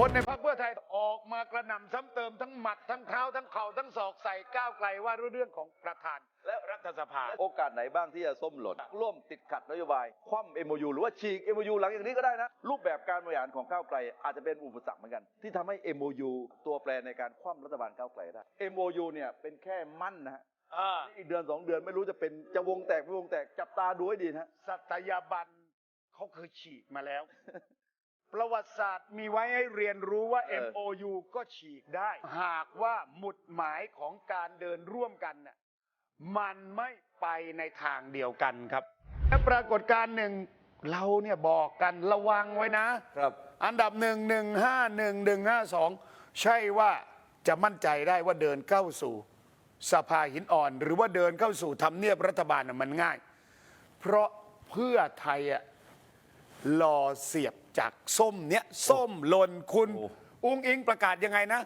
คนในพรรคเพื่อไทยออกมากระหน่ำซ้ำเติมทั้งหมัดทั้งเท้าทั้งเข่าทั้งศอกใส่ก้าวไกลว่าเรื่องของประธาน และรัฐสภา โอกาสไหนบ้างที่จะส้มหล่นร่วมติดขัดนโยบาย คว่ำ MOU หรือว่าฉีก MOU หลังจากนี้ก็ได้นะ รูปแบบการบริหารของก้าวไกล อาจจะเป็นอุปสรรคเหมือนกัน ที่ทำให้ MOU ตัวแปรในการคว่ำรัฐบาลก้าวไกลได้ MOU เนี่ยเป็นแค่มั่นนะฮะอ่าอีกเดือนสองเดือนไม่รู้จะเป็นจะวงแตกไม่วงแตกจับตาดูให้ดีนะฮะสัตยาบันเขาเคยฉีกมาแล้ว ประวัติศาสตร์มีไว้ให้เรียนรู้ว่า เออ MOU ก็ฉีกได้ หากว่าหมุดหมายของการเดินร่วมกันน่ะมันไม่ไปในทางเดียวกันครับและปรากฏการณ์หนึ่งเราเนี่ยบอกกันระวังไว้นะ ครับ อันดับหนึ่งหนึ่งห้าหนึ่งหนึ่งห้าสองใช่ว่าจะมั่นใจได้ว่าเดินเข้าสู่สภาหินอ่อน หรือว่าเดินเข้าสู่ทำเนียบรัฐบาลน่ะมันง่าย เพราะเพื่อไทยอะรอเสียบ จากส้มเนี้ยส้มหล่นคุณโอ้อุ้งอิงประกาศยังไงนะ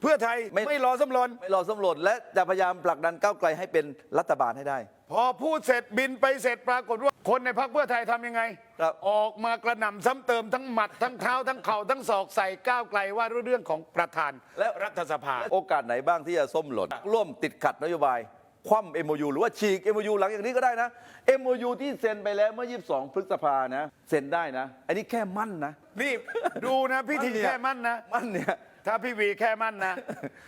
เพื่อไทยไม่ ไม่รอส้มหล่นไม่รอส้มหล่นและจะพยายามผลักดันก้าวไกลให้เป็นรัฐบาลให้ได้ พอพูดเสร็จบินไปเสร็จปรากฏว่าคนในพรรคเพื่อไทยทำยังไง ครับ ออกมากระหน่ำซ้ำเติมทั้งหมัดทั้งเท้าทั้งเข่าทั้งศอกใส่ก้าวไกลว่าเรื่องของประธานและรัฐสภาโอกาสไหนบ้างที่จะส้มหล่นร่วมติดขัดนโยบาย คว่ำ MOU หรือว่าฉีก MOU หลังจากนี้ก็ได้นะ MOU ที่เซ็นไปแล้วเมื่อ 22 พฤษภานะเซ็นได้นะ อันนี้แค่มั่นนะ นี่ดูนะพิธีมั่นเนี่ยแค่มั่นนะ มั่นเนี่ย ถ้าพี่วีแค่มั่นนะ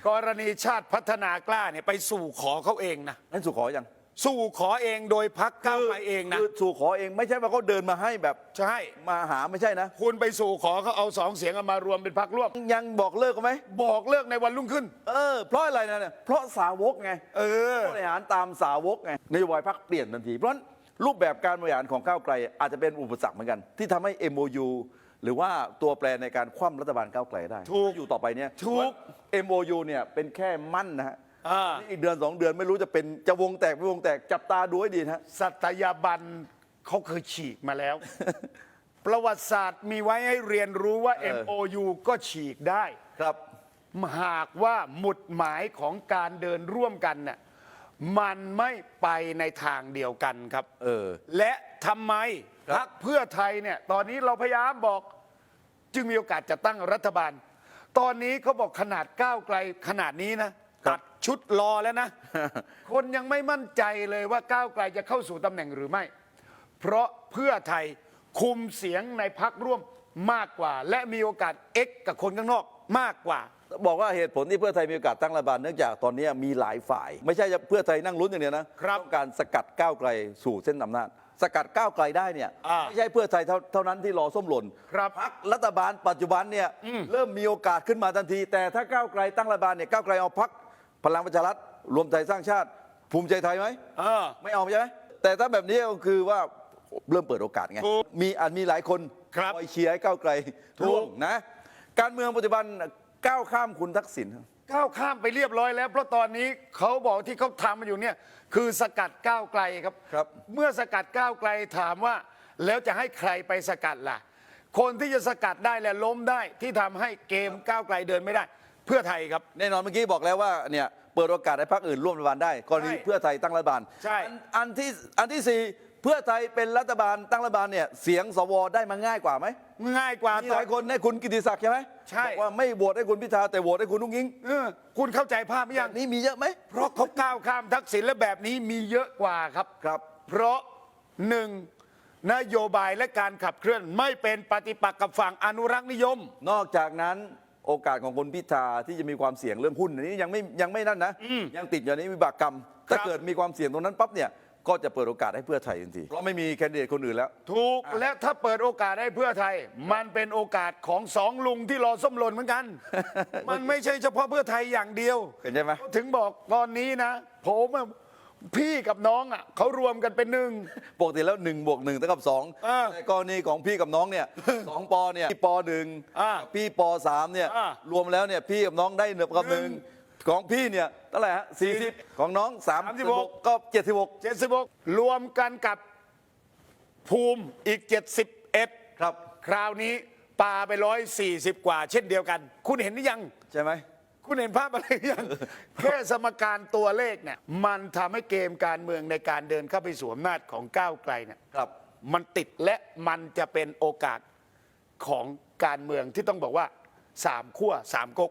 กรณีชาติพัฒนากล้าเนี่ยไปสู่ขอเขาเองนะนั่นสู่ขอยัง สู่ขอเองโดยพักก้าวไกลเองนะคือสู่ขอเองไม่ใช่ว่าเขาเดินมาให้แบบใช่มาหาไม่ใช่นะ คุณไปสู่ขอเขาเอาสองเสียงเอามารวมเป็นพักร่วม ยังบอกเลิกกันไหมบอกเลิกในวันรุ่งขึ้น เออเพราะอะไรนะเนี่ยเพราะสาวกไงเออบริหารตามสาวกไงนโยบายพักเปลี่ยนทันที เพราะฉะนั้นรูปแบบการบริหารของก้าวไกล อาจจะเป็นอุปสรรคเหมือนกัน ที่ทำให้ MOU หรือว่าตัวแปรในการคว่ำรัฐบาลก้าวไกลได้ถูกอยู่ต่อไปเนี่ยถูก MOU เนี่ยเป็นแค่มั่นนะฮะ อ่าอีกเดือนสองเดือนไม่รู้จะเป็นจะวงแตกไม่วงแตกจับตาดูให้ดีนะฮะ สัตยาบันเขาเคยฉีกมาแล้ว ประวัติศาสตร์มีไว้ให้เรียนรู้ว่า เออ MOU ก็ฉีกได้ ครับ หากว่าหมุดหมายของการเดินร่วมกันน่ะมันไม่ไปในทางเดียวกันครับ เออ และทำไมครับพรรคเพื่อไทยเนี่ย ตอนนี้เราพยายามบอก จึงมีโอกาสจะตั้งรัฐบาล ตอนนี้เขาบอกขนาดก้าวไกลขนาดนี้นะตัด ชุดรอแล้วนะ คนยังไม่มั่นใจเลยว่าก้าวไกลจะเข้าสู่ตำแหน่งหรือไม่ เพราะเพื่อไทยคุมเสียงในพักร่วมมากกว่า และมีโอกาสเอ็กกับคนข้างนอกมากกว่า บอกว่าเหตุผลที่เพื่อไทยมีโอกาสตั้งรัฐบาลเนื่องจากตอนนี้มีหลายฝ่าย ไม่ใช่เพื่อไทยนั่งลุ้นอย่างเดียวนะครับต้องการสกัดก้าวไกลสู่เส้นอำนาจสกัดก้าวไกลได้เนี่ยอ่าไม่ใช่เพื่อไทยเท่าเท่านั้นที่รอส้มหล่นครับพักรัฐบาลปัจจุบันเนี่ยเริ่มมีโอกาสขึ้นมาทันที แต่ถ้าก้าวไกลตั้งรัฐบาลเนี่ยก้าวไกลเอาพัก พลังประชารัฐรวมไทยสร้างชาติ ภูมิใจไทยไหมเออ ไม่เอาใช่ไหมแต่ถ้าแบบนี้ก็คือว่าเริ่มเปิดโอกาสไงถูกมีอาจมีหลายคนครับคอยเชียร์ให้ก้าวไกลถูก ร่วงนะ การเมืองปัจจุบันก้าวข้ามคุณทักษิณก้าวข้ามไปเรียบร้อยแล้ว เพราะตอนนี้เขาบอกที่เขาทำมาอยู่เนี่ยคือสกัดก้าวไกลครับ ครับ เมื่อสกัดก้าวไกลถามว่า แล้วจะให้ใครไปสกัดล่ะ คนที่จะสกัดได้และล้มได้ที่ทำให้เกมก้าวไกลเดินไม่ได้ เพื่อไทยครับ แน่นอนเมื่อกี้บอกแล้วว่าเนี่ยเปิดโอกาสให้พรรคอื่นร่วมรัฐบาลได้กรณีใช่เพื่อไทยตั้งรัฐบาลใช่ อันอันที่อันที่สี่เพื่อไทยเป็นรัฐบาลตั้งรัฐบาลเนี่ยเสียงสวได้มาง่ายกว่าไหมง่ายกว่ามีหลายคนให้คุณกิติศักดิ์ใช่ไหมใช่ บอกว่าไม่โหวตให้คุณพิธาแต่โหวตให้คุณนุ้งยิงเออคุณเข้าใจภาพไหมอยัย่าง งนี้มีเยอะไหม เพราะเขาก้าวข้ามทักษิณและแบบนี้มีเยอะกว่าครับ ครับ เพราะหนึ่งนโยบายและการขับเคลื่อนไม่เป็นปฏิปักษ์กับฝั่งอนุรักษ์นิยม นอกจากนั้น โอกาสของคุณพิธาที่จะมีความเสี่ยงเรื่องหุ้นอันนี้ยังไม่ยังไม่นั่นนะยังติดอยู่ในวิบากกรรม ถ้าครับเกิดมีความเสี่ยงตรงนั้นปั๊บเนี่ยก็จะเปิดโอกาสให้เพื่อไทยทันทีเพราะไม่มีแคนดิเดตคนอื่นแล้ว ถูกและถ้าเปิดโอกาสให้เพื่อไทย มันเป็นโอกาสของสองลุงที่รอส้มหล่นเหมือนกัน มันไม่ใช่เฉพาะเพื่อไทยอย่างเดียวเห็นใช่ไหมถึงบอกตอนนี้นะผมอะ พี่กับน้องอะเขารวมกันเป็นหนึ่ง ปกติแล้ว1บวก1เท่ากับ2เออแต่กรณีของพี่กับน้องเนี่ย สองปอเนี่ยพี่ปหนึ่งอ่าพี่ปสามเนี่ยอ่ารวมแล้วเนี่ยพี่กับน้องได้หนึ่งกับหนึ่งหนึ่งของพี่เนี่ยเท่าไหร่ฮะสี่สิบของน้องสาม36 ก็เจ็ดสิบหกเจ็ดสิบกรวมกันกับภูมิอีก 71 ครับ คราวนี้ปาไปร้อยสี่สิบกว่า เช่นเดียวกัน คุณเห็นหรือยัง ใช่ไหม คุณเห็นภาพอะไรหรือยัง แค่สมการตัวเลขเนี่ย มันทำให้เกมการเมืองในการเดินเข้าไปสวมอำนาจของก้าวไกลเนี่ยครับ มันติดและมันจะเป็นโอกาสของการเมืองที่ต้องบอกว่าสามขั้วสามก๊ก